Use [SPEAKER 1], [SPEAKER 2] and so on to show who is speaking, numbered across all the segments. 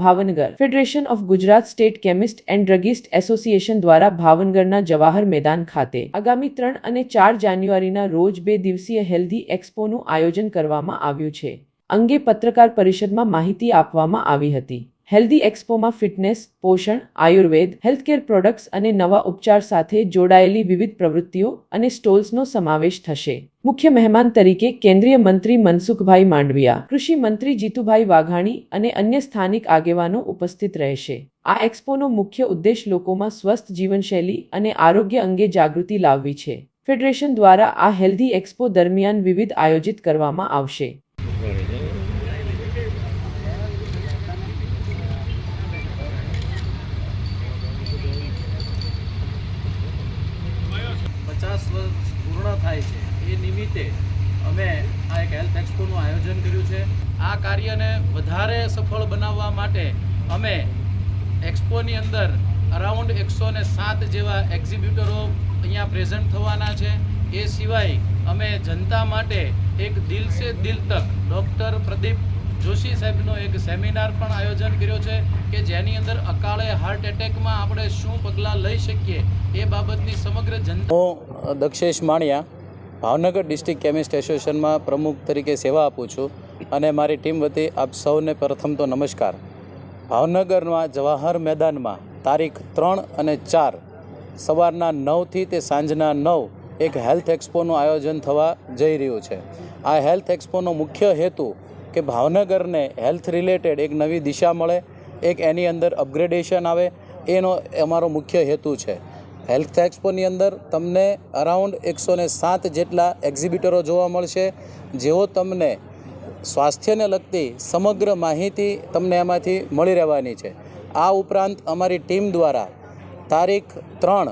[SPEAKER 1] Bhavnagar. Federation of Gujarat state chemist and druggist association દ્વારા ભાવનગરના જવાહર મેદાન ખાતે આગામી ત્રણ અને ચાર જાન્યુઆરીના રોજ બે દિવસીય હેલ્ધી એક્સપોનું આયોજન કરવામાં આવ્યું છે. અંગે પત્રકાર પરિષદમાં માહિતી આપવામાં આવી હતી. હેલ્ધી એક્સપોમાં ફિટનેસ, પોષણ, આયુર્વેદ, હેલ્થકેર પ્રોડક્ટ્સ અને નવા ઉપચાર સાથે જોડાયેલી વિવિધ પ્રવૃત્તિઓ અને સ્ટોલ્સનો સમાવેશ થશે. મુખ્ય મહેમાન તરીકે કેન્દ્રીય મંત્રી મનસુખભાઈ માંડવિયા, કૃષિ મંત્રી જીતુભાઈ વાઘાણી અને અન્ય સ્થાનિક આગેવાનો ઉપસ્થિત રહેશે. આ એક્સપોનો મુખ્ય ઉદ્દેશ લોકોમાં સ્વસ્થ જીવનશૈલી અને આરોગ્ય અંગે જાગૃતિ લાવવી છે. ફેડરેશન દ્વારા આ હેલ્ધી એક્સપો દરમિયાન વિવિધ આયોજિત કરવામાં આવશે.
[SPEAKER 2] પચાસ વર્ષ પૂર્ણ થાય છે. એ નિમિત્તે અમે આ એક હેલ્થ એક્સપોનું આયોજન કર્યું છે. આ કાર્યને વધારે સફળ બનાવવા માટે અમે એક્સપોની અંદર અરાઉન્ડ એકસો ને સાત જેવા એક્ઝિબ્યુટરો અહીંયા પ્રેઝન્ટ થવાના છે. એ સિવાય અમે જનતા માટે એક દિલ સે દિલ તક ડૉક્ટર પ્રદીપ જોશી સાહેબનો એક સેમિનાર પણ આયોજન કર્યો છે કે જેની અંદર અકાળે હાર્ટ એટેકમાં આપણે શું પગલાં લઈ શકીએ એ બાબતની સમગ્ર જનતા
[SPEAKER 3] હું દક્ષેશ માણિયા, ભાવનગર ડિસ્ટ્રિક્ટ કેમિસ્ટ એસોસિએશનમાં પ્રમુખ તરીકે સેવા આપું છું અને મારી ટીમ વતી આપ સૌને પ્રથમ તો નમસ્કાર. ભાવનગરમાં જવાહર મેદાનમાં તારીખ ત્રણ અને ચાર, સવારના નવથી તે સાંજના નવ એક હેલ્થ એક્સપોનું આયોજન થવા જઈ રહ્યું છે. આ હેલ્થ એક્સપોનો મુખ્ય હેતુ કે ભાવનગરને હેલ્થ રિલેટેડ એક નવી દિશા મળે, એક એની અંદર અપગ્રેડેશન આવે, એનો અમારો મુખ્ય હેતુ છે. હેલ્થ એક્સપોની અંદર તમને અરાઉન્ડ એકસો ને સાત જેટલા એક્ઝિબિટરો જોવા મળશે, જેઓ તમને સ્વાસ્થ્યને લગતી સમગ્ર માહિતી તમને એમાંથી મળી રહેવાની છે. આ ઉપરાંત અમારી ટીમ દ્વારા તારીખ ત્રણ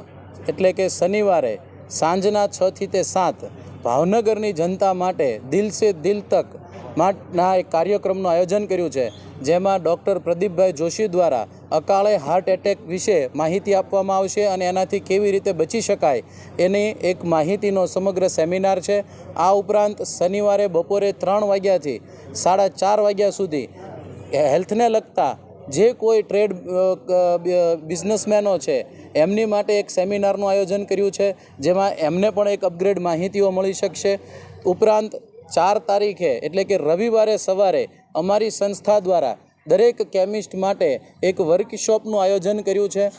[SPEAKER 3] એટલે કે શનિવારે સાંજના છથી તે સાત ભાવનગરની જનતા માટે દિલ સે દિલ તક માટના એક કાર્યક્રમનું આયોજન કર્યું છે, જેમાં ડૉક્ટર પ્રદીપભાઈ જોશી દ્વારા અકાળે હાર્ટ એટેક વિશે માહિતી આપવામાં આવશે અને એનાથી કેવી રીતે બચી શકાય એની એક માહિતીનો સમગ્ર સેમિનાર છે. આ ઉપરાંત શનિવારે બપોરે ત્રણ વાગ્યાથી સાડા ચાર વાગ્યા સુધી હેલ્થને લગતા જે કોઈ ટ્રેડ બિઝનેસમેનો છે, એમની માટે એક સેમિનારનું આયોજન કર્યું છે, જેમાં એમને પણ એક અપગ્રેડ માહિતીઓ મળી શકશે. ઉપરાંત ચાર તારીખે, એટલે કે રવિવારે સવારે, અમારી સંસ્થા દ્વારા દરેક કેમિસ્ટ માટે એક વર્કશોપનું આયોજન કર્યું છે.